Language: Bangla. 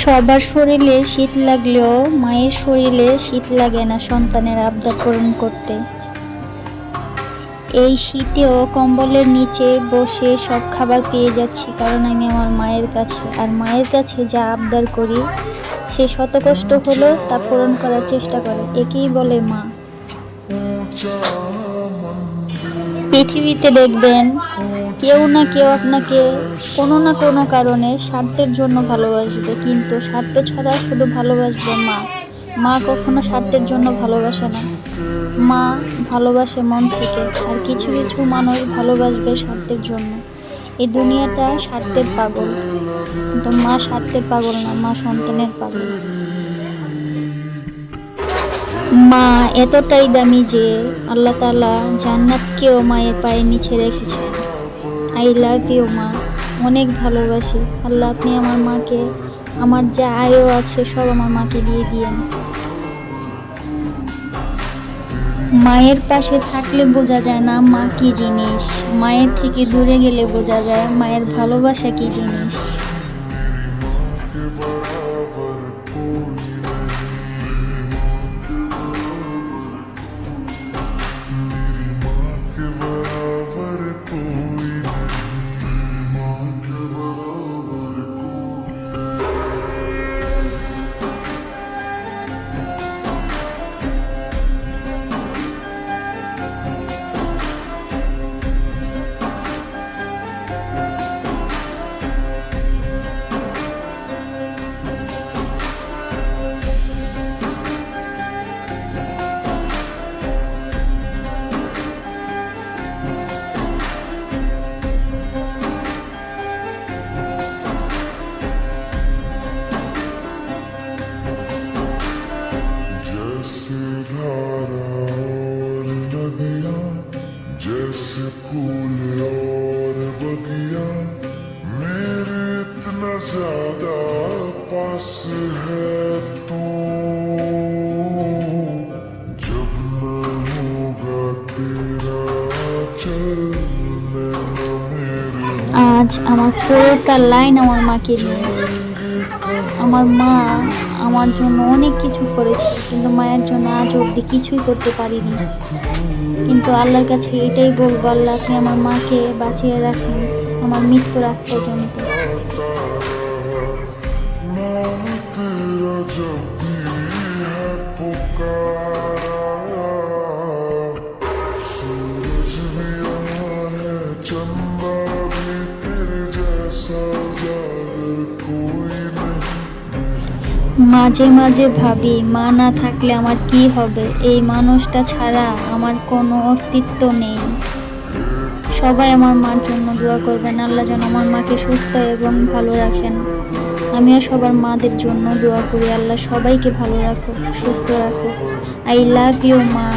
সবার শরীরে শীত লাগলেও মায়ের শরীরে শীত লাগে না সন্তানের আবদার পূরণ করতে। এই শীতেও কম্বলের নিচে বসে সব খাবার পেয়ে যাচ্ছি, কারণ আমি আমার মায়ের কাছে। আর মায়ের কাছে যা আবদার করি, সে শত কষ্ট হলেও তা পূরণ করার চেষ্টা করে। একেই বলে মা। পৃথিবীতে দেখবেন কেউ না কেউ আপনাকে কোনো না কোনো কারণে স্বার্থের জন্য ভালোবাসবে, কিন্তু স্বার্থ ছাড়া শুধু ভালোবাসবে মা। মা কখনো স্বার্থের জন্য ভালোবাসে না। মা ভালোবাসে মন থেকে, আর কিছু কিছু মানুষ ভালোবাসবে স্বার্থের জন্য। এই দুনিয়াটা স্বার্থের পাগল। কিন্তু মা স্বার্থের পাগল না, মা সন্তানের পাগল। মা এতটাই দামি যে আল্লাহ তালা জান্নাতকেও মায়ের পায়ের নিচে রেখেছেন। আই লাভ ইউ মা, অনেক ভালোবাসি। আল্লাহ, আপনি আমার মাকে, আমার যা আয়ও আছে, সব আমার মাকে দিয়ে দিয়েন। মায়ের পাশে থাকলে বোঝা যায় না মা কি জিনিস। মায়ের থেকে দূরে গেলে বোঝা যায় মায়ের ভালোবাসা কি জিনিস। ज्यादा पास है तू जब मैं होगा तेरा चल मैं न मेरे আজ আমার পুরোটা লাইন আমার মাকে নিয়ে আমার মা আমার জন্য অনেক কিছু করেছে কিন্তু মায়ের জন্য আজ অবধি কিছুই করতে পারিনি কিন্তু আল্লাহর কাছে এটাই বলবো আল্লাহ আপনি আমার মাকে বাঁচিয়ে রাখেন আমার মৃত্যুর আগ পর্যন্ত মাঝে মাঝে ভাবি, মা না থাকলে আমার কি হবে? এই মানুষটা ছাড়া আমার কোনো অস্তিত্ব নেই। সবাই আমার মার জন্য দোয়া করবেন। আল্লাহ যেন আমার মাকে সুস্থ এবং ভালো রাখেন। আমিও সবার মাদের জন্য দোয়া করি। আল্লাহ সবাইকে ভালো রাখো সুস্থ রাখো আই লাভ ইউ মা।